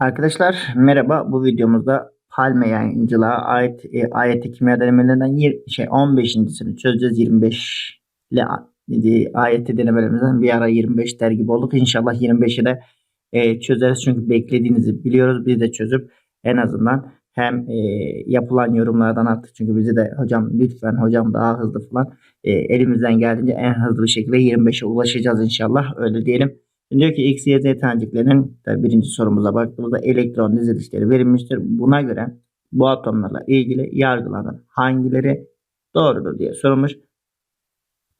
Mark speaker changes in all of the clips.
Speaker 1: Arkadaşlar merhaba. Bu videomuzda Palme yayıncılığa ait e, AYT kimya denemelerinden yir- şey 15.sini çözeceğiz. 25 ile e, denemelerimizden bir ara 25 der gibi olduk. İnşallah 25'i de e, çözeriz. Çünkü beklediğinizi biliyoruz. Biz de çözüp en azından hem e, yapılan yorumlardan artık çünkü bizi de hocam lütfen hocam daha hızlı falan e, elimizden geldiğince en hızlı bir şekilde 25'e ulaşacağız inşallah. Öyle diyelim. Diyor ki X, Y, Z taneciklerinin tabii birinci sorumuza baktığımızda elektron dizilişleri verilmiştir. Buna göre bu atomlarla ilgili yargılanan hangileri doğrudur diye sorulmuş.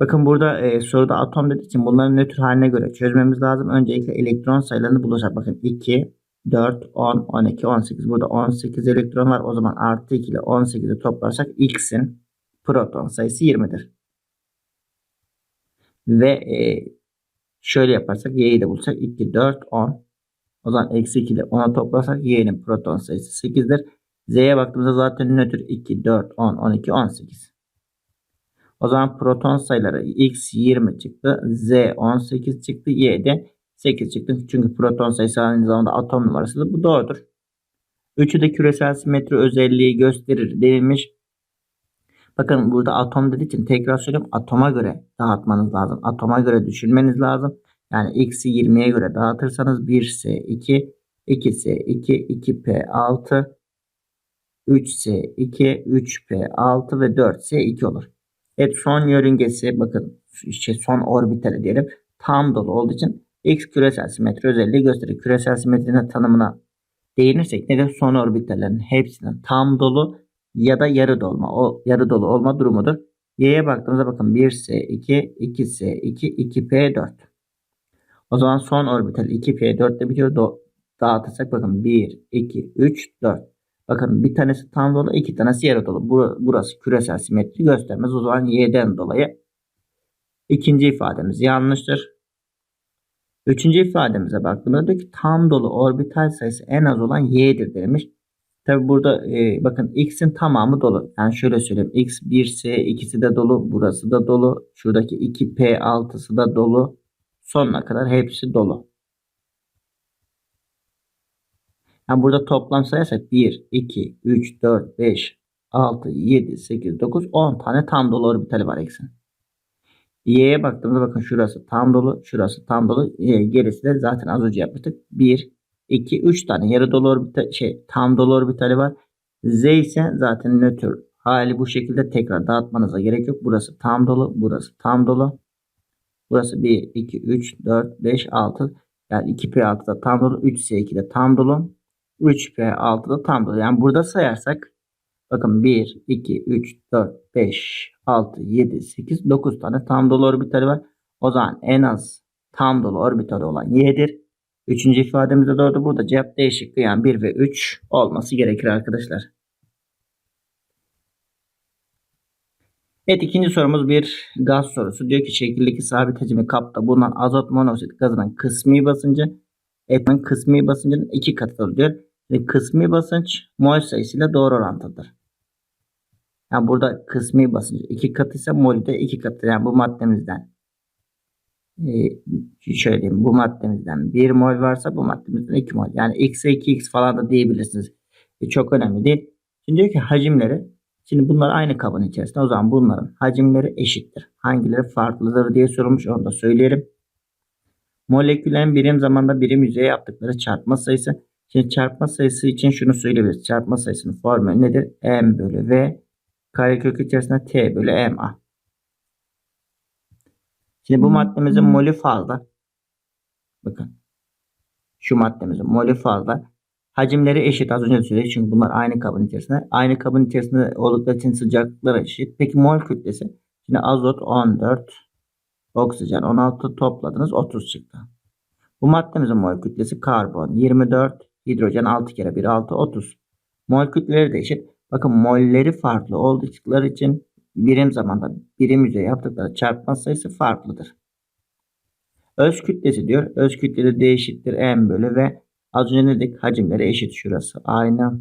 Speaker 1: Bakın burada e, soruda atom dediği için bunların nötr haline göre çözmemiz lazım. Öncelikle elektron sayılarını bulacak. Bakın 2, 4, 10, 12, 18. Burada 18 elektron var. O zaman artı 2 ile 18'i toplarsak X'in proton sayısı 20'dir. Ve e, Şöyle yaparsak y'yi de bulsak 2, 4, 10. O zaman eksi 2 ile 10'a toplarsak y'nin proton sayısı 8'dir. Z'ye baktığımızda zaten nötr 2, 4, 10, 12, 18. O zaman proton sayıları x 20 çıktı. Z 18 çıktı. Y de 8 çıktı. Çünkü proton sayısı aynı zamanda atom numarasıdır. Bu doğrudur. Üçü de küresel simetri özelliği gösterir denilmiş. Bakın burada atom dediği için tekrar söylüyorum atoma göre dağıtmanız lazım. Atoma göre düşünmeniz lazım. Yani x'i 20'ye göre dağıtırsanız 1s2, 2s2, 2p6, 3s2, 3p6 ve 4s2 olur. Evet son yörüngesi bakın işte son orbitali diyelim tam dolu olduğu için x küresel simetri özelliği gösterir. Küresel simetrinin tanımına değinirsek nedir? Son orbitallerin hepsinin tam dolu ya da yarı dolma. O yarı dolu olma durumudur. Y'ye baktığımızda bakın 1S2, 2S2, 2P4. O zaman son orbital 2P4 ile bitiyor. Do dağıtırsak bakın 1, 2, 3, 4. Bakın bir tanesi tam dolu, iki tanesi yarı dolu. Burası küresel simetri göstermez. O zaman Y'den dolayı ikinci ifademiz yanlıştır. Üçüncü ifademize baktığımızda ki tam dolu orbital sayısı en az olan Y'dir demiş. Tabi burada e, bakın x'in tamamı dolu. Yani şöyle söyleyeyim. x 1s ikisi de dolu. Burası da dolu. Şuradaki 2p6'sı da dolu. Sonuna kadar hepsi dolu. Yani burada toplam sayarsak 1, 2, 3, 4, 5, 6, 7, 8, 9, 10 tane tam dolu orbitali var x'in. Y'ye baktığımızda bakın şurası tam dolu, şurası tam dolu. E, gerisi de zaten az önce yapmıştık. 1, 2, 3 tane yarı dolu orbital şey tam dolu orbitali var. Z ise zaten nötr hali bu şekilde tekrar dağıtmanıza gerek yok. Burası tam dolu, burası tam dolu. Burası 1, 2, 3, 4, 5, 6. Yani 2P6 da tam dolu, 3S2 de tam dolu. 3P6 da tam dolu. Yani burada sayarsak bakın 1, 2, 3, 4, 5, 6, 7, 8, 9 tane tam dolu orbitali var. O zaman en az tam dolu orbitali olan Y'dir. Üçüncü ifademizde doğru. Burada cevap değişikliği yani 1 ve 3 olması gerekir arkadaşlar. Evet ikinci sorumuz bir gaz sorusu. Diyor ki şekildeki sabit hacimli kapta bulunan azot monoksit gazının kısmi basıncı etmenin kısmi basıncının iki katıdır diyor. Ve kısmi basınç mol sayısıyla doğru orantılıdır. Yani burada kısmi basınç iki katı ise mol de iki katı. Yani bu maddemizden e, şöyle diyeyim bu maddemizden 1 mol varsa bu maddemizden 2 mol. Yani x'e 2x falan da diyebilirsiniz. E, çok önemli değil. Şimdi diyor ki hacimleri şimdi bunlar aynı kabın içerisinde. O zaman bunların hacimleri eşittir. Hangileri farklıdır diye sorulmuş. Onu da söyleyelim. Molekülerin birim zamanda birim yüzeye yaptıkları çarpma sayısı. Şimdi çarpma sayısı için şunu söyleyebiliriz. Çarpma sayısının formülü nedir? M bölü V karekök içerisinde T bölü MA. Şimdi bu maddemizin molü fazla. Bakın. Şu maddemizin molü fazla. Hacimleri eşit. Az önce söyledik. Çünkü bunlar aynı kabın içerisinde. Aynı kabın içerisinde oldukları için sıcaklıkları eşit. Peki mol kütlesi? Şimdi azot 14. Oksijen 16 topladınız 30 çıktı. Bu maddemizin mol kütlesi karbon 24. Hidrojen 6 kere 1 6 30. Mol kütleleri de eşit. Bakın molleri farklı oldukları için birim zamanda birim yüzey yaptıkları çarpma sayısı farklıdır. Öz kütlesi diyor. Öz kütlede D eşittir M bölü ve az önce ne dedik? Hacimleri eşit şurası. Aynı.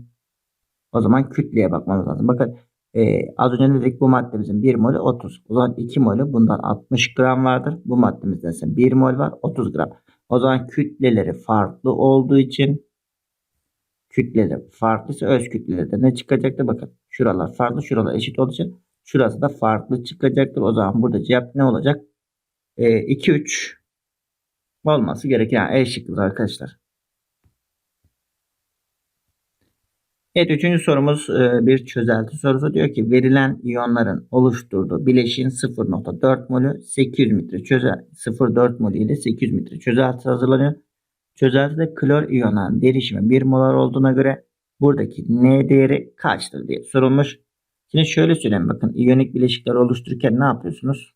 Speaker 1: O zaman kütleye bakmamız lazım. Bakın e, az önce ne dedik? Bu maddemizin 1 molü 30. O zaman 2 molü bundan 60 gram vardır. Bu maddemizden ise 1 mol var 30 gram. O zaman kütleleri farklı olduğu için kütleleri farklıysa öz kütleleri de ne çıkacaktır? Bakın şuralar farklı şuralar eşit olacak. Şurası da farklı çıkacaktır. O zaman burada cevap ne olacak? E, 2 3 olması gereken yani E şıkkıdır arkadaşlar. Evet üçüncü sorumuz e, bir çözelti sorusu. Diyor ki verilen iyonların oluşturduğu bileşiğin 0.4 molü 800 metre çözel 0.4 molü ile 800 metre çözelti hazırlanıyor. Çözeltide klor iyonların derişimi 1 molar olduğuna göre buradaki N değeri kaçtır diye sorulmuş. Şimdi şöyle söyleyeyim bakın iyonik bileşikler oluştururken ne yapıyorsunuz?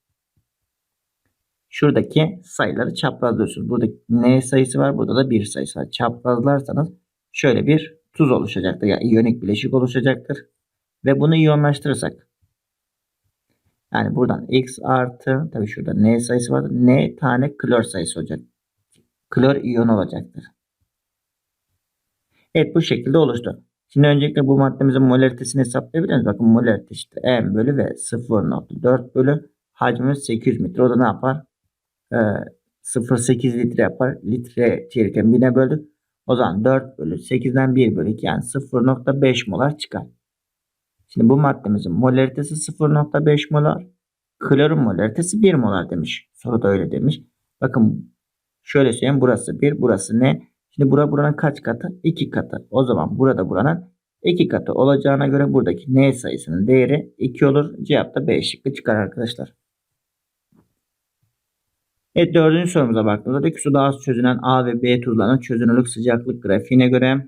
Speaker 1: Şuradaki sayıları çaprazlıyorsunuz. Burada N sayısı var. Burada da 1 sayısı var. Çaprazlarsanız şöyle bir tuz oluşacaktır. Yani iyonik bileşik oluşacaktır. Ve bunu iyonlaştırırsak yani buradan X artı tabii şurada N sayısı var. N tane klor sayısı olacak. Klor iyon olacaktır. Evet bu şekilde oluştu. Şimdi öncelikle bu maddemizin molaritesini hesaplayabiliriz. Bakın molarite işte M bölü V 0.4 bölü hacmimiz 800 metre. O da ne yapar? Ee, 0.8 litre yapar. Litre çevirken 1000'e böldük. O zaman 4 bölü 8'den 1 bölü 2 yani 0.5 molar çıkar. Şimdi bu maddemizin molaritesi 0.5 molar. Klorun molaritesi 1 molar demiş. Soruda öyle demiş. Bakın şöyle söyleyeyim burası 1 burası ne? Şimdi bura buranın kaç katı? 2 katı. O zaman burada buranın 2 katı olacağına göre buradaki n sayısının değeri 2 olur. Cevap da B şıkkı çıkar arkadaşlar. Evet dördüncü sorumuza baktığımızda diyor ki suda az çözünen A ve B tuzlarının çözünürlük sıcaklık grafiğine göre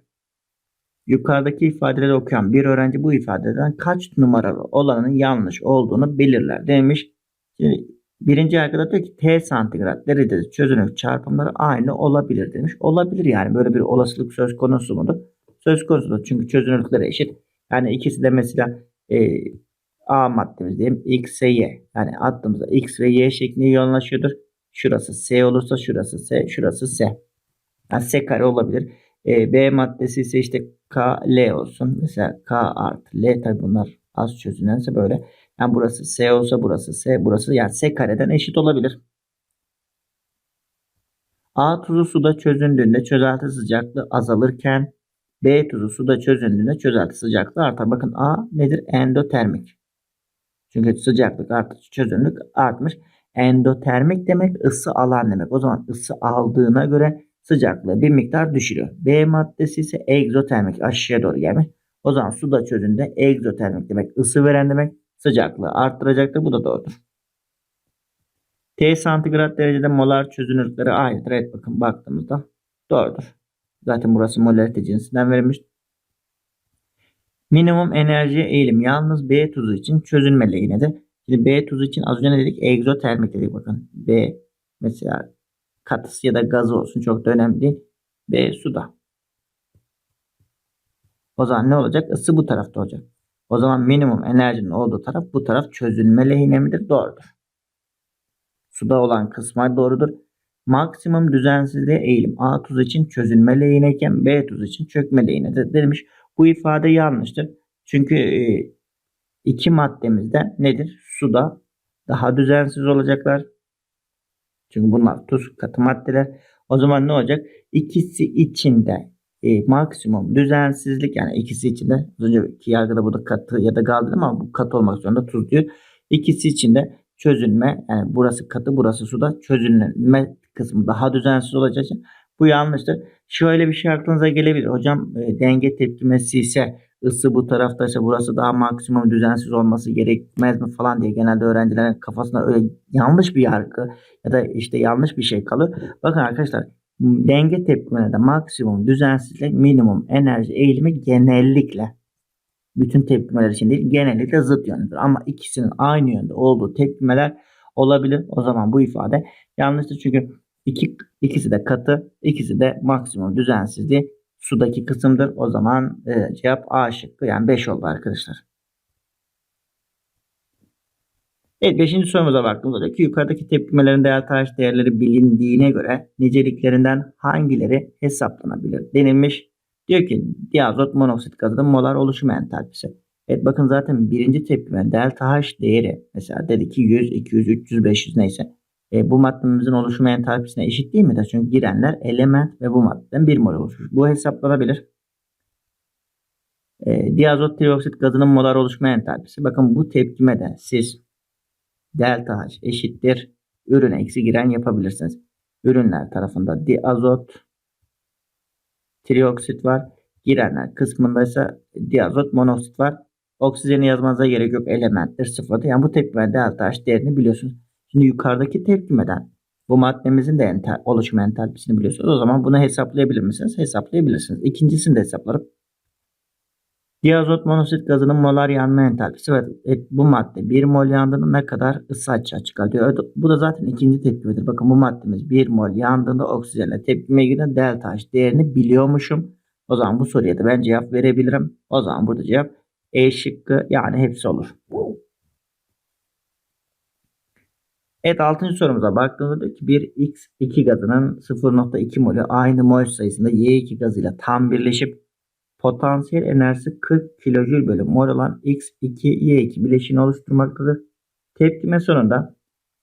Speaker 1: yukarıdaki ifadeleri okuyan bir öğrenci bu ifadeden kaç numaralı olanın yanlış olduğunu belirler demiş. Şimdi birinci yargıda diyor ki T santigrat derecede çözünürlük çarpımları aynı olabilir demiş. Olabilir yani böyle bir olasılık söz konusu mudur? Söz konusudur çünkü çözünürlükleri eşit. Yani ikisi de mesela e, A maddemiz diyelim X ve Y. Yani attığımızda X ve Y şeklinde yoğunlaşıyordur. Şurası S olursa şurası S, şurası S. Yani S kare olabilir. E, B maddesi ise işte K, L olsun. Mesela K artı L tabi bunlar az çözünense böyle. Yani burası S olsa burası S, burası yani S kareden eşit olabilir. A tuzu suda çözündüğünde çözelti sıcaklığı azalırken B tuzu suda çözündüğünde çözelti sıcaklığı artar. Bakın A nedir? Endotermik. Çünkü sıcaklık arttıkça çözünürlük artmış. Endotermik demek ısı alan demek. O zaman ısı aldığına göre sıcaklığı bir miktar düşürüyor. B maddesi ise egzotermik aşağıya doğru gelmiş. O zaman suda çözünde egzotermik demek ısı veren demek sıcaklığı arttıracaktır. Bu da doğrudur. T santigrat derecede molar çözünürlükleri aynıdır. Evet bakın baktığımızda doğrudur. Zaten burası molarite cinsinden verilmiş. Minimum enerjiye eğilim yalnız B tuzu için çözünme lehinedir. Şimdi B tuzu için az önce ne dedik? Egzotermik dedik bakın. B mesela katısı ya da gazı olsun çok da önemli değil. B suda. O zaman ne olacak? Isı bu tarafta olacak. O zaman minimum enerjinin olduğu taraf bu taraf çözünme lehine midir? Doğrudur. Suda olan kısma doğrudur. Maksimum düzensizliğe eğilim A tuz için çözünme lehine B tuz için çökme lehinedir demiş. Bu ifade yanlıştır. Çünkü e, iki maddemizde nedir? Suda daha düzensiz olacaklar. Çünkü bunlar tuz katı maddeler. O zaman ne olacak? İkisi içinde e, maksimum düzensizlik yani ikisi içinde az önceki yargıda bu da katı ya da gaz ama bu katı olmak zorunda tuz diyor. İkisi içinde çözünme yani burası katı burası suda çözünme kısmı daha düzensiz olacağı için bu yanlıştır. Şöyle bir şey aklınıza gelebilir. Hocam e, denge tepkimesi ise ısı bu taraftaysa burası daha maksimum düzensiz olması gerekmez mi falan diye genelde öğrencilerin kafasında öyle yanlış bir yargı ya da işte yanlış bir şey kalır. Bakın arkadaşlar denge tepkimelerinde maksimum düzensizlik minimum enerji eğilimi genellikle bütün tepkimeler için değil genellikle zıt yöndedir. Ama ikisinin aynı yönde olduğu tepkimeler olabilir. O zaman bu ifade yanlıştır. Çünkü iki, ikisi de katı, ikisi de maksimum düzensizliği sudaki kısımdır. O zaman e, cevap A şıkkı yani 5 oldu arkadaşlar. Evet 5. sorumuza baktığımızda diyor ki yukarıdaki tepkimelerin delta H değerleri bilindiğine göre niceliklerinden hangileri hesaplanabilir denilmiş. Diyor ki diazot monoksit gazının molar oluşum entalpisi. Evet bakın zaten birinci tepkime delta H değeri mesela dedi ki 100, 200, 300, 500 neyse. E, bu maddemizin oluşum entalpisine eşit değil midir? Çünkü girenler element ve bu maddeden bir mol oluşmuş. Bu hesaplanabilir. E, diazot trioksit gazının molar oluşma entalpisi. Bakın bu tepkimede siz delta H eşittir ürün eksi giren yapabilirsiniz. Ürünler tarafında diazot trioksit var. Girenler kısmında ise diazot monoksit var. Oksijeni yazmanıza gerek yok. Elementtir sıfırdır. Yani bu tepkime delta H değerini biliyorsunuz. Şimdi yukarıdaki tepkimeden bu maddemizin de ental, oluşum entalpisini biliyorsunuz. O zaman bunu hesaplayabilir misiniz? Hesaplayabilirsiniz. İkincisini de hesaplarım. Diazot monoksit gazının molar yanma entalpisi. Evet, evet bu madde 1 mol yandığında ne kadar ısı açığa çıkartıyor. Bu da zaten ikinci tepkimedir. Bakın bu maddemiz 1 mol yandığında oksijenle tepkimeye giren delta H değerini biliyormuşum. O zaman bu soruya da ben cevap verebilirim. O zaman burada cevap E şıkkı yani hepsi olur. Evet 6. sorumuza baktığımızda diyor ki bir X2 gazının 0.2 molü aynı mol sayısında Y2 gazıyla tam birleşip potansiyel enerjisi 40 kilojül bölü mol olan X2Y2 bileşiğini oluşturmaktadır. Tepkime sonunda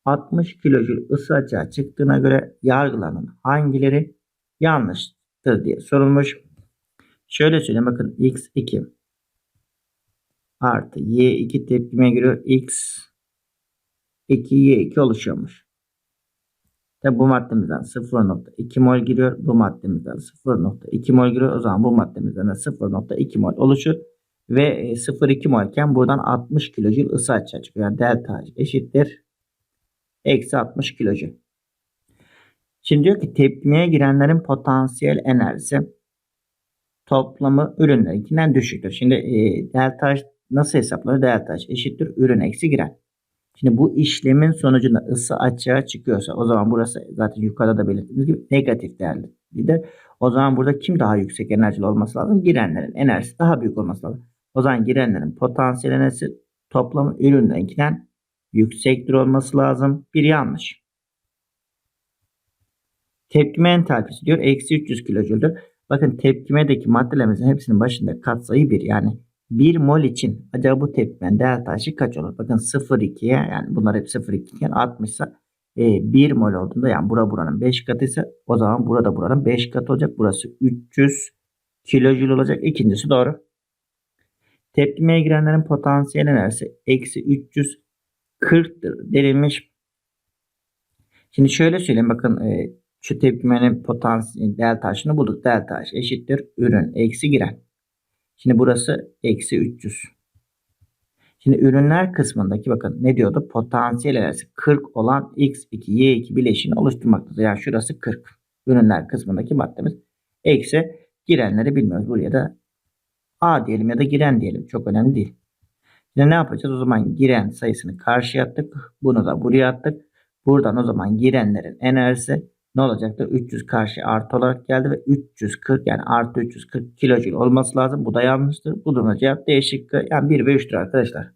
Speaker 1: 60 kilojül ısı açığa çıktığına göre yargılanan hangileri yanlıştır diye sorulmuş. Şöyle söyleyeyim bakın X2 artı Y2 tepkime göre X 2'ye 2 oluşuyormuş. Tabi bu maddemizden 0.2 mol giriyor. Bu maddemizden 0.2 mol giriyor. O zaman bu maddemizden de 0.2 mol oluşur. Ve 0.2 e, mol iken buradan 60 kilojül ısı açığa çıkıyor. Yani delta eşittir. Eksi 60 kilojül. Şimdi diyor ki tepkimeye girenlerin potansiyel enerjisi toplamı ürünlerinkinden düşüktür. Şimdi e, delta nasıl hesaplanır? Delta eşittir ürün eksi giren. Şimdi bu işlemin sonucunda ısı açığa çıkıyorsa o zaman burası zaten yukarıda da belirttiğimiz gibi negatif değerli. De o zaman burada kim daha yüksek enerjili olması lazım? Girenlerin enerjisi daha büyük olması lazım. O zaman girenlerin potansiyel enerjisi toplamı ürünlerinkinden yüksektir olması lazım. Bir yanlış. Tepkime entalpisi diyor eksi 300 kilojüldür. Bakın tepkimedeki maddelerimizin hepsinin başında katsayı 1 yani 1 mol için acaba bu tepkimenin delta H'i kaç olur? Bakın 0,2'ye yani bunlar hep 0,2 iken 60 ise e, 1 mol olduğunda yani bura buranın 5 katı ise o zaman burada buranın 5 katı olacak. Burası 300 kilojül olacak. İkincisi doğru. Tepkimeye girenlerin potansiyel enerjisi eksi 340'tır denilmiş. Şimdi şöyle söyleyeyim bakın e, şu tepkimenin potansiyel delta H'ını bulduk. Delta H eşittir ürün eksi giren. Şimdi burası eksi 300. Şimdi ürünler kısmındaki bakın ne diyordu? Potansiyel enerjisi 40 olan X2, Y2 bileşini oluşturmaktadır. Yani şurası 40. Ürünler kısmındaki maddemiz. Eksi girenleri bilmiyoruz. Buraya da A diyelim ya da giren diyelim. Çok önemli değil. Şimdi ne yapacağız? O zaman giren sayısını karşıya attık. Bunu da buraya attık. Buradan o zaman girenlerin enerjisi ne olacaktır? 300 karşı artı olarak geldi ve 340 yani artı 340 kilojül olması lazım. Bu da yanlıştır. Bu durumda cevap D. Yani 1 ve 3'tür arkadaşlar.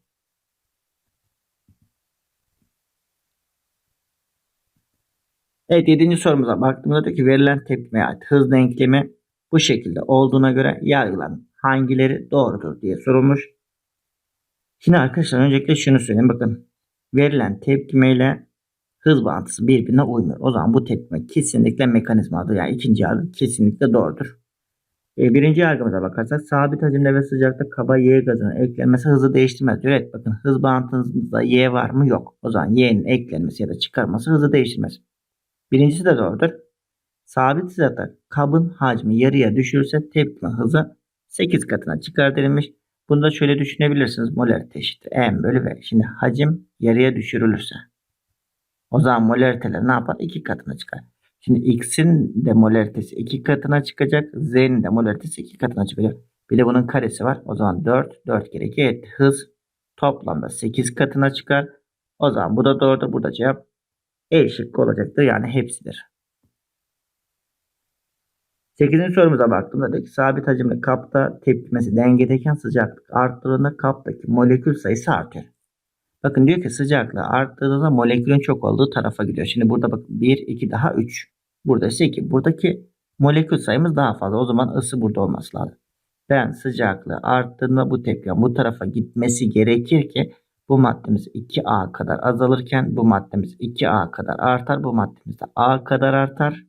Speaker 1: Evet 7. sorumuza baktığımızda diyor ki verilen tepkimeye ait hız denklemi bu şekilde olduğuna göre yargılanın. Hangileri doğrudur diye sorulmuş. Şimdi arkadaşlar öncelikle şunu söyleyeyim. Bakın verilen tepkimeyle hız bağıntısı birbirine uymuyor. O zaman bu tepkime kesinlikle mekanizmadır. Yani ikinci yargı kesinlikle doğrudur. E, birinci yargımıza bakarsak sabit hacimde ve sıcakta kaba Y gazının eklenmesi hızı değiştirmez. Diyor. Evet bakın hız bağıntınızda Y var mı? Yok. O zaman Y'nin eklenmesi ya da çıkarması hızı değiştirmez. Birincisi de doğrudur. Sabit sıcakta kabın hacmi yarıya düşürürse tepkime hızı 8 katına çıkar denilmiş. Bunu da şöyle düşünebilirsiniz. Molarite eşittir. M bölü V. Şimdi hacim yarıya düşürülürse o zaman molariteler ne yapar? 2 katına çıkar. Şimdi X'in de molaritesi 2 katına çıkacak. Z'nin de molaritesi 2 katına çıkacak. Bir de bunun karesi var. O zaman 4. 4 kere 2 evet, hız toplamda 8 katına çıkar. O zaman bu da doğrudur. Burada cevap E şıkkı olacaktır. Yani hepsidir. 8. sorumuza baktığımda diyor ki sabit hacimli kapta tepkimesi dengedeyken sıcaklık arttığında kaptaki molekül sayısı artıyor. Bakın diyor ki sıcaklığı arttığında molekülün çok olduğu tarafa gidiyor. Şimdi burada bakın 1, 2 daha 3. Burada ise 2. Buradaki molekül sayımız daha fazla. O zaman ısı burada olması lazım. Ben sıcaklığı arttığında bu tepkinin bu tarafa gitmesi gerekir ki bu maddemiz 2A kadar azalırken bu maddemiz 2A kadar artar. Bu maddemiz de A kadar artar.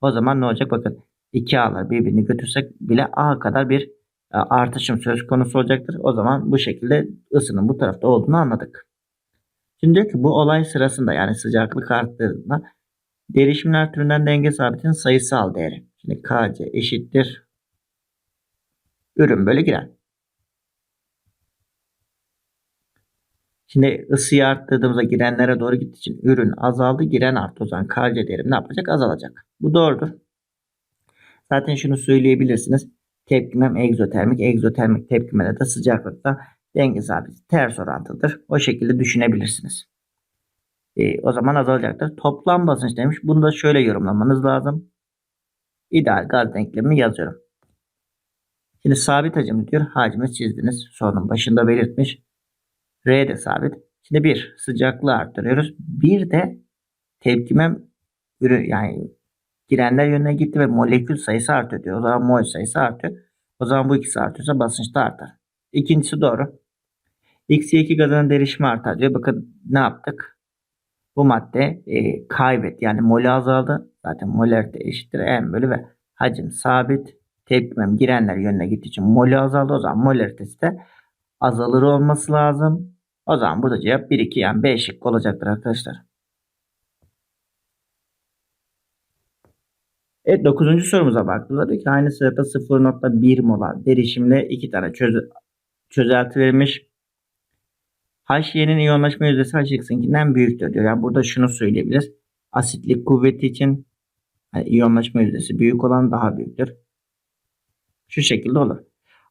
Speaker 1: O zaman ne olacak? Bakın 2A'lar birbirini götürsek bile A kadar bir e, artışım söz konusu olacaktır. O zaman bu şekilde ısının bu tarafta olduğunu anladık. Şimdi diyor ki bu olay sırasında yani sıcaklık arttığında derişimler türünden denge sabitinin sayısal değeri. Şimdi Kc eşittir ürün bölü giren. Şimdi ısıyı arttırdığımızda girenlere doğru gittiği için ürün azaldı. Giren arttı. O zaman Kc değerim ne yapacak? Azalacak. Bu doğrudur. Zaten şunu söyleyebilirsiniz. Tepkimem egzotermik. Egzotermik tepkimede de sıcaklıkta denge sabiti ters orantıdır. O şekilde düşünebilirsiniz. E, o zaman azalacaktır. Toplam basınç demiş. Bunu da şöyle yorumlamanız lazım. İdeal gaz denklemini yazıyorum. Şimdi sabit hacim diyor. Hacmi çizdiniz. Sorunun başında belirtmiş. R de sabit. Şimdi bir sıcaklığı arttırıyoruz. Bir de tepkimem ürün yani girenler yönüne gitti ve molekül sayısı artıyor diyor. O zaman mol sayısı artıyor. O zaman bu ikisi artıyorsa basınç da artar. İkincisi doğru. X2 gazının derişimi artar diyor. Bakın ne yaptık? Bu madde e, kaybet yani molü azaldı. Zaten molarite eşittir M bölü ve hacim sabit. Tepkimem girenler yönüne gittiği için molü azaldı. O zaman molaritesi de azalır olması lazım. O zaman burada cevap 1 2 yani B şıkkı olacaktır arkadaşlar. Evet 9. sorumuza baktığımızda aynı sırada 0.1 molar derişimle iki tane çöz çözelti verilmiş. HY'nin iyonlaşma yüzdesi HX'inkinden büyüktür diyor. Yani burada şunu söyleyebiliriz. Asitlik kuvveti için yani iyonlaşma yüzdesi büyük olan daha büyüktür. Şu şekilde olur.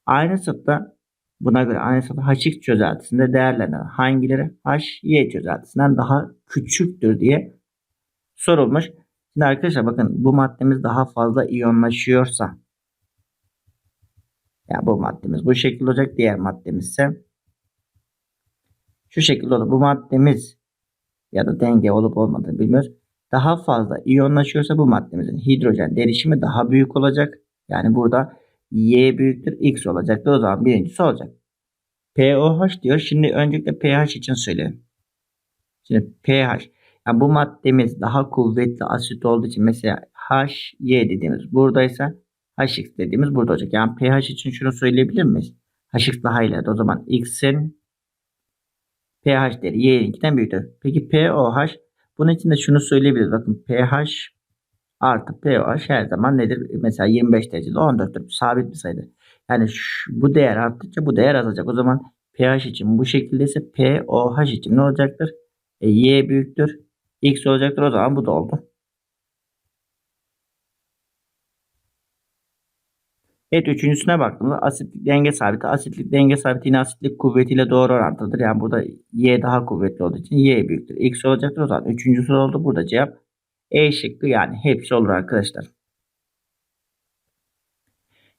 Speaker 1: Aynı sırada buna göre aynı sırada HX çözeltisinde değerlenen hangileri HY çözeltisinden daha küçüktür diye sorulmuş. Şimdi arkadaşlar bakın bu maddemiz daha fazla iyonlaşıyorsa ya bu maddemiz bu şekilde olacak. Diğer maddemiz ise şu şekilde olur. Bu maddemiz ya da denge olup olmadığını bilmiyoruz. Daha fazla iyonlaşıyorsa bu maddemizin hidrojen derişimi daha büyük olacak. Yani burada Y büyüktür X olacaktır. O zaman birincisi olacak. POH diyor. Şimdi öncelikle pH için söyleyelim. Şimdi pH yani bu maddemiz daha kuvvetli asit olduğu için mesela HY dediğimiz buradaysa HX dediğimiz burada olacak. Yani pH için şunu söyleyebilir miyiz? HX daha ileride. O zaman X'in pH değeri Y'ninkinden büyüktür. Peki POH bunun için de şunu söyleyebiliriz. Bakın pH artı pOH her zaman nedir? Mesela 25 derecede 14'tür. Sabit bir sayıdır. Yani şu, bu değer arttıkça bu değer azalacak. O zaman pH için bu şekilde ise pOH için ne olacaktır? E, y büyüktür. X olacaktır. O zaman bu da oldu. Evet üçüncüsüne baktığımızda asitlik denge sabiti. Asitlik denge sabiti yine asitlik kuvvetiyle doğru orantılıdır. Yani burada Y daha kuvvetli olduğu için Y büyüktür. X olacaktır. O zaman üçüncüsü oldu. Burada cevap E şıkkı yani hepsi olur arkadaşlar.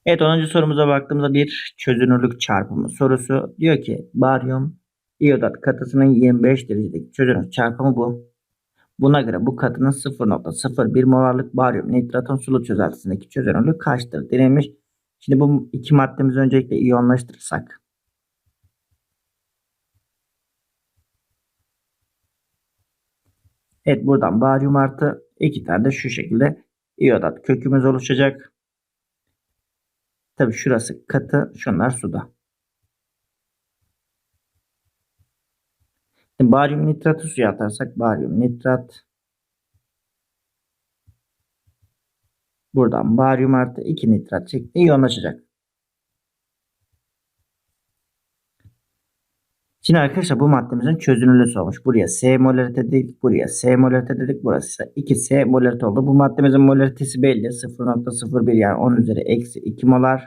Speaker 1: Evet 10. sorumuza baktığımızda bir çözünürlük çarpımı sorusu. Diyor ki baryum iyodat katısının 25 derecedeki çözünürlük çarpımı bu. Buna göre bu katının 0.01 molarlık baryum nitratın sulu çözeltisindeki çözünürlük kaçtır denilmiş. Şimdi bu iki maddemizi öncelikle iyonlaştırırsak. Evet buradan baryum artı iki tane de şu şekilde iyodat kökümüz oluşacak. Tabi şurası katı şunlar suda. Şimdi baryum nitratı suya atarsak baryum nitrat buradan baryum artı 2 nitrat şeklinde iyonlaşacak. Şimdi arkadaşlar bu maddemizin çözünürlüğü sormuş. Buraya S molarite dedik. Buraya S molarite dedik. Burası ise 2S molarite oldu. Bu maddemizin molaritesi belli. 0.01 yani 10 üzeri eksi 2 molar.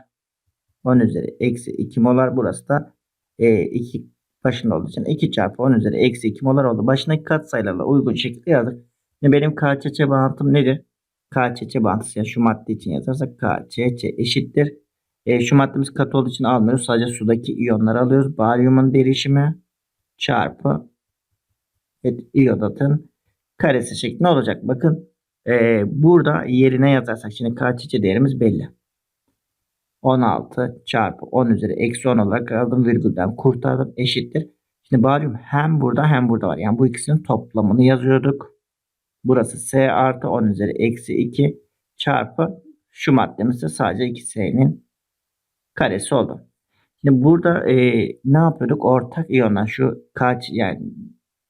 Speaker 1: 10 üzeri eksi 2 molar. Burası da e, 2 başında olduğu için 2 çarpı 10 üzeri eksi 2 molar oldu. Başındaki katsayılarla uygun şekilde yazdık. Şimdi benim KÇÇ bağıntım nedir? KÇÇ bağıntısı yani şu madde için yazarsak KÇÇ eşittir. E, şu maddemiz katı olduğu için almıyoruz. Sadece sudaki iyonları alıyoruz. Baryumun derişimi çarpı evet, iyodatın karesi şeklinde olacak. Bakın e, burada yerine yazarsak şimdi KÇÇ değerimiz belli. 16 çarpı 10 üzeri eksi 10 olarak aldım virgülden kurtardım eşittir. Şimdi baryum hem burada hem burada var. Yani bu ikisinin toplamını yazıyorduk. Burası S artı 10 üzeri eksi 2 çarpı şu maddemiz de sadece 2S'nin karesi oldu. Şimdi burada e, ne yapıyorduk? Ortak iyonlar şu kaç yani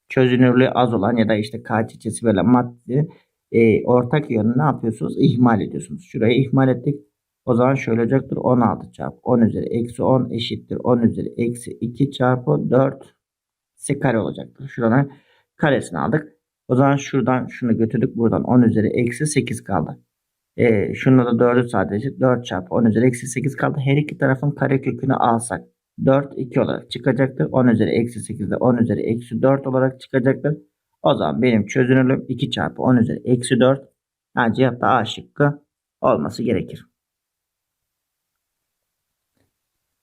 Speaker 1: çözünürlüğü az olan ya da işte K çiçesi böyle madde e, ortak iyonu ne yapıyorsunuz? İhmal ediyorsunuz. Şurayı ihmal ettik. O zaman şöyle olacaktır. 16 çarpı 10 üzeri eksi 10 eşittir. 10 üzeri eksi 2 çarpı 4 ise kare olacaktır. Şuradan karesini aldık. O zaman şuradan şunu götürdük. Buradan 10 üzeri eksi 8 kaldı. E, şununla da 4'ü sadece 4 çarpı 10 üzeri eksi 8 kaldı. Her iki tarafın kare kökünü alsak 4 2 olarak çıkacaktır. 10 üzeri eksi 8 de 10 üzeri eksi 4 olarak çıkacaktır. O zaman benim çözünürlüğüm 2 çarpı 10 üzeri eksi 4. Yani cevapta A şıkkı olması gerekir.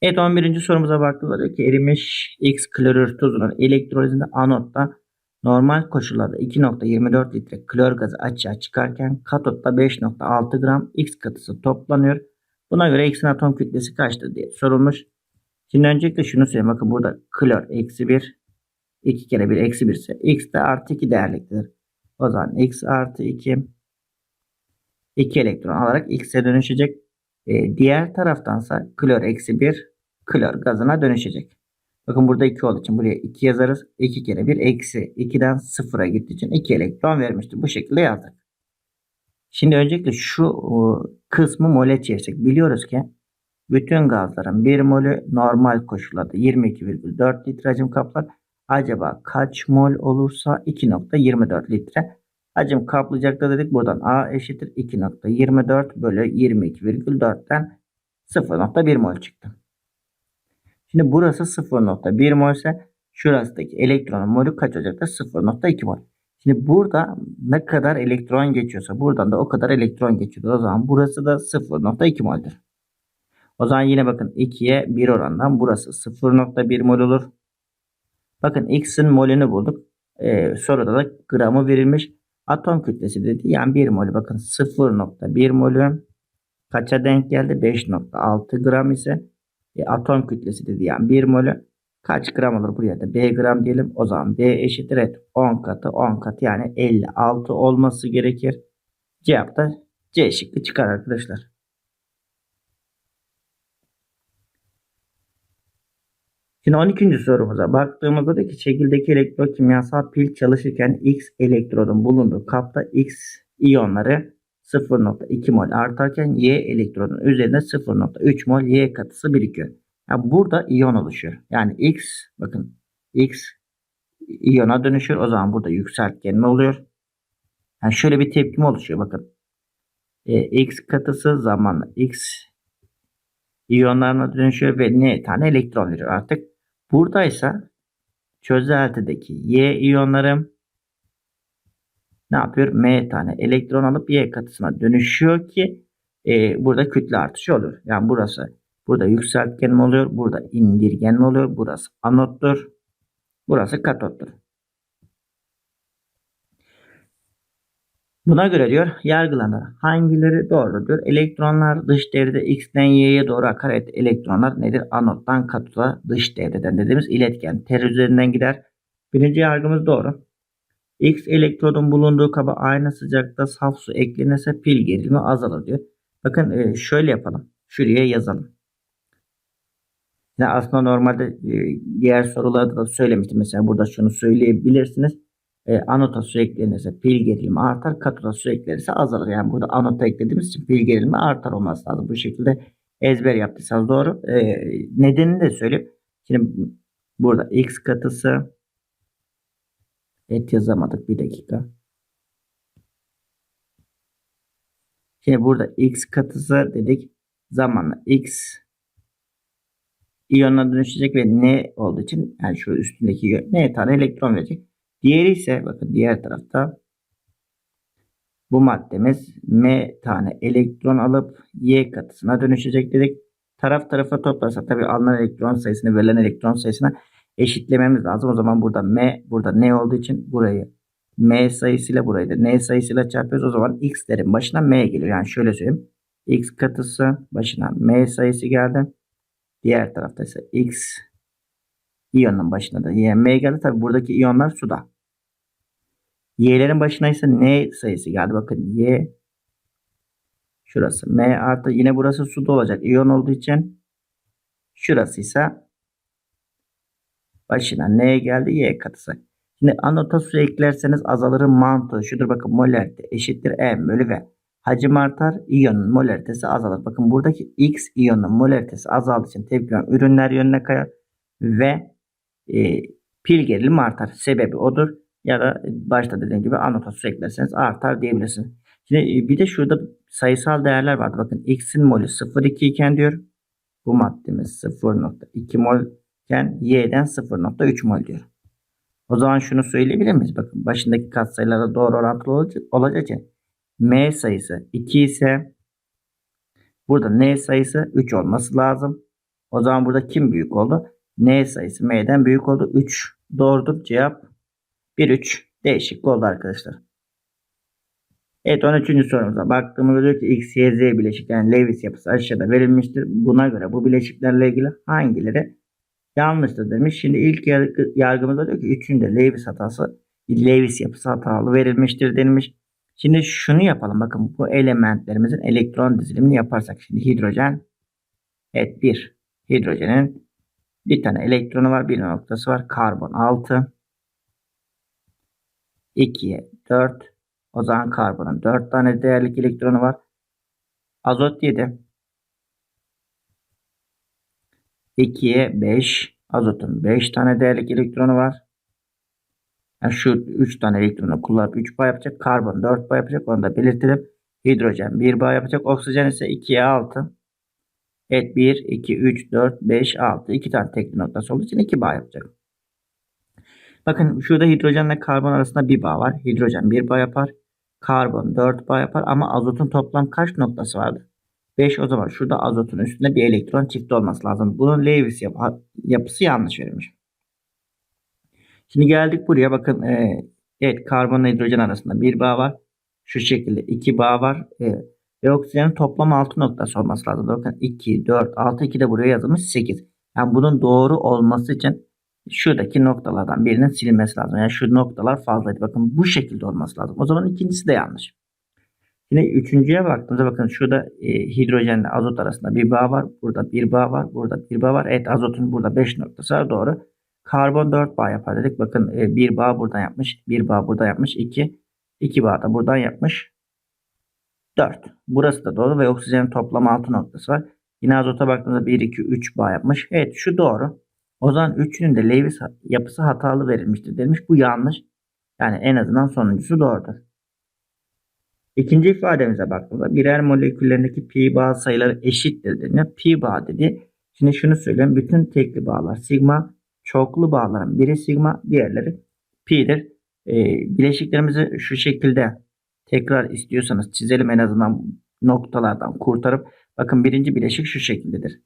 Speaker 1: Evet 11. sorumuza baktığımızda diyor ki erimiş X klorür tuzunun elektrolizinde anotta normal koşullarda 2.24 litre klor gazı açığa çıkarken katotta 5.6 gram X katısı toplanıyor. Buna göre X'in atom kütlesi kaçtır diye sorulmuş. Şimdi öncelikle şunu söyleyeyim. Bakın burada klor eksi 1. 2 kere 1 eksi 1 ise X de artı 2 değerliktir. O zaman X artı 2 2 elektron alarak X'e dönüşecek. E, diğer taraftansa klor eksi 1 klor gazına dönüşecek. Bakın burada 2 olduğu için buraya 2 yazarız. 2 kere 1 eksi 2'den 0'a gittiği için 2 elektron vermiştir. Bu şekilde yazdık. Şimdi öncelikle şu kısmı mole çevirsek. Biliyoruz ki bütün gazların 1 molü normal koşullarda 22,4 litre hacim kaplar. Acaba kaç mol olursa 2.24 litre hacim kaplayacaktır dedik. Buradan A eşittir 2.24 bölü 22,4'ten 0.1 mol çıktı. Şimdi burası 0.1 mol ise şurasındaki elektronun molü kaç olacaktır? 0.2 mol. Şimdi burada ne kadar elektron geçiyorsa buradan da o kadar elektron geçiyor. O zaman burası da 0.2 mol'dür. O zaman yine bakın 2'ye 1 orandan burası 0.1 mol olur. Bakın X'in molünü bulduk. Ee, soruda da gramı verilmiş. Atom kütlesi dedi. Yani 1 mol. Bakın 0.1 molü kaça denk geldi? 5.6 gram ise e, atom kütlesi dedi. Yani 1 molü kaç gram olur? Buraya da B gram diyelim. O zaman B eşittir et 10 katı 10 katı yani 56 olması gerekir. Cevap da C şıkkı çıkar arkadaşlar. Şimdi 12. sorumuza baktığımızda da ki şekildeki elektrokimyasal pil çalışırken X elektrodun bulunduğu kapta X iyonları 0.2 mol artarken Y elektrodun üzerinde 0.3 mol Y katısı birikiyor. Yani burada iyon oluşuyor. Yani X bakın X iyona dönüşüyor. O zaman burada yükseltgenme oluyor. Yani şöyle bir tepkime oluşuyor bakın. E, X katısı zamanla X iyonlarına dönüşüyor ve ne tane elektron veriyor artık. Buradaysa çözeltideki Y iyonları ne yapıyor? M tane elektron alıp Y katısına dönüşüyor ki e, burada kütle artışı olur. Yani burası burada yükseltgen oluyor? Burada indirgen oluyor? Burası anottur. Burası katottur. Buna göre diyor yargılanır. Hangileri doğrudur? Elektronlar dış devrede X'den Y'ye doğru akar. Evet, elektronlar nedir? Anottan katoda dış devreden dediğimiz iletken. Ter üzerinden gider. Birinci yargımız doğru. X elektrodun bulunduğu kaba aynı sıcakta saf su eklenirse pil gerilimi azalır diyor. Bakın e, şöyle yapalım. Şuraya yazalım. Yani aslında normalde e, diğer sorularda da söylemiştim. Mesela burada şunu söyleyebilirsiniz e, anota su eklenirse pil gerilimi artar. Katoda su eklenirse azalır. Yani burada anota eklediğimiz için pil gerilimi artar olması lazım. Bu şekilde ezber yaptıysanız doğru. Nedenini de söyleyeyim. Şimdi burada x katısı et yazamadık bir dakika. Şimdi burada x katısı dedik. Zamanla x iyonuna dönüşecek ve n olduğu için yani şu üstündeki n tane elektron verecek. Diğeri ise bakın diğer tarafta bu maddemiz M tane elektron alıp Y katısına dönüşecek dedik. Taraf tarafa toplarsak tabi alınan elektron sayısını verilen elektron sayısına eşitlememiz lazım. O zaman burada M burada N olduğu için burayı M sayısıyla burayı da N sayısıyla çarpıyoruz. O zaman X'lerin başına M geliyor. Yani şöyle söyleyeyim. X katısı başına M sayısı geldi. Diğer tarafta ise X iyonun başına da Y, M geldi. Tabi buradaki iyonlar suda. Y'lerin başına ise N sayısı geldi. Bakın Y şurası M artı yine burası suda olacak. İyon olduğu için Şurası ise başına N geldi Y katısı. Şimdi anota su eklerseniz azalırın mantığı şudur bakın molarite eşittir M bölü V. Hacim artar, iyonun molaritesi azalır. Bakın buradaki X iyonun molaritesi azaldığı için tepkilen ürünler yönüne kayar ve e, pil gerilimi artar. Sebebi odur. Ya da başta dediğim gibi anota su eklerseniz artar diyebilirsiniz. Şimdi e, bir de şurada sayısal değerler vardı. Bakın X'in molü 0,2 iken diyor. Bu maddemiz 0,2 mol iken Y'den 0,3 mol diyor. O zaman şunu söyleyebilir miyiz? Bakın başındaki katsayılara doğru orantılı olacak, için M sayısı 2 ise burada N sayısı 3 olması lazım. O zaman burada kim büyük oldu? N sayısı M'den büyük oldu. 3 doğrudur. Cevap 1 3 değişik oldu arkadaşlar. Evet 13. sorumuza baktığımızda diyor ki X, Y, Z bileşik yani Lewis yapısı aşağıda verilmiştir. Buna göre bu bileşiklerle ilgili hangileri yanlıştır demiş. Şimdi ilk yargı, yargımızda diyor ki üçünde Lewis hatası Lewis yapısı hatalı verilmiştir denilmiş. Şimdi şunu yapalım. Bakın bu elementlerimizin elektron dizilimini yaparsak. Şimdi hidrojen evet bir hidrojenin bir tane elektronu var. Bir noktası var. Karbon 6 2'ye 4 o zaman karbonun 4 tane değerlik elektronu var. Azot 7 2'ye 5 azotun 5 tane değerlik elektronu var. Yani şu 3 tane elektronu kullanıp 3 bağ yapacak. Karbon 4 bağ yapacak. Onu da belirtelim. Hidrojen 1 bağ yapacak. Oksijen ise 2'ye 6. Evet 1, 2, 3, 4, 5, 6. 2 tane tekli noktası olduğu için 2 bağ yapacak. Bakın şurada hidrojenle karbon arasında bir bağ var. Hidrojen 1 bağ yapar. Karbon 4 bağ yapar ama azotun toplam kaç noktası vardır? 5 o zaman şurada azotun üstünde bir elektron çifti olması lazım. Bunun Lewis yap yapısı yanlış verilmiş. Şimdi geldik buraya bakın e, evet karbonla hidrojen arasında bir bağ var. Şu şekilde iki bağ var. E, ve oksijenin toplam 6 noktası olması lazım. Bakın 2, 4, 6, 2 de buraya yazılmış 8. Yani bunun doğru olması için şuradaki noktalardan birinin silinmesi lazım. Yani şu noktalar fazlaydı. Bakın bu şekilde olması lazım. O zaman ikincisi de yanlış. Yine üçüncüye baktığımızda bakın şurada e, hidrojenle azot arasında bir bağ var. Burada bir bağ var. Burada bir bağ var. Evet azotun burada 5 noktası var. Doğru. Karbon 4 bağ yapar dedik. Bakın e, bir bağ buradan yapmış. Bir bağ buradan yapmış. 2. 2 bağ da buradan yapmış. 4. Burası da doğru ve oksijenin toplam 6 noktası var. Yine azota baktığımızda 1, 2, 3 bağ yapmış. Evet şu doğru. O zaman üçünün de Lewis yapısı hatalı verilmiştir demiş. Bu yanlış. Yani en azından sonuncusu doğrudur. İkinci ifademize baktığımızda birer moleküllerindeki pi bağ sayıları eşittir deniyor. Pi bağ dedi. Şimdi şunu söyleyeyim. Bütün tekli bağlar sigma, çoklu bağların biri sigma, diğerleri pi'dir. Ee, bileşiklerimizi şu şekilde tekrar istiyorsanız çizelim en azından noktalardan kurtarıp bakın birinci bileşik şu şekildedir.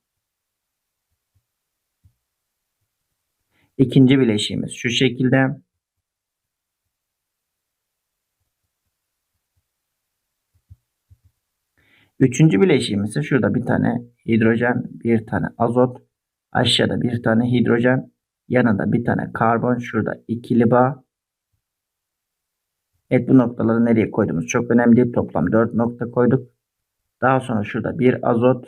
Speaker 1: İkinci bileşiğimiz şu şekilde. Üçüncü bileşiğimiz ise şurada bir tane hidrojen, bir tane azot, aşağıda bir tane hidrojen, yanında bir tane karbon, şurada ikili bağ. Evet bu noktaları nereye koyduğumuz çok önemli değil. Toplam 4 nokta koyduk. Daha sonra şurada bir azot,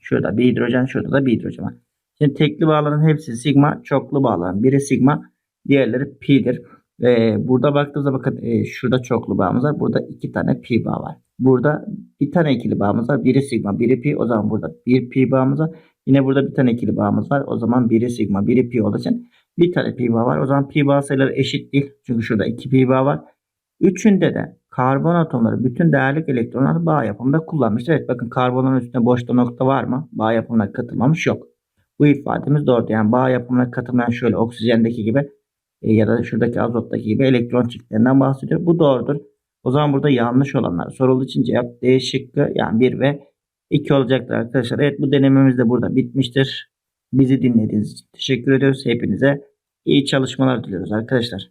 Speaker 1: şurada bir hidrojen, şurada da bir hidrojen var. Şimdi tekli bağların hepsi sigma, çoklu bağların biri sigma, diğerleri pi'dir. Ee, burada baktığımızda bakın e, şurada çoklu bağımız var. Burada iki tane pi bağ var. Burada bir tane ikili bağımız var. Biri sigma, biri pi. O zaman burada bir pi bağımız var. Yine burada bir tane ikili bağımız var. O zaman biri sigma, biri pi olduğu için bir tane pi bağ var. O zaman pi bağ sayıları eşit değil. Çünkü şurada iki pi bağ var. Üçünde de karbon atomları bütün değerlik elektronlar bağ yapımında kullanmış. Evet bakın karbonun üstünde boşta nokta var mı? Bağ yapımına katılmamış yok. Bu ifademiz doğru. Yani bağ yapımına katılmayan şöyle oksijendeki gibi e, ya da şuradaki azottaki gibi elektron çiftlerinden bahsediyor. Bu doğrudur. O zaman burada yanlış olanlar sorulduğu için cevap D şıkkı yani 1 ve 2 olacaktır arkadaşlar. Evet bu denememiz de burada bitmiştir. Bizi dinlediğiniz için teşekkür ediyoruz. Hepinize iyi çalışmalar diliyoruz arkadaşlar.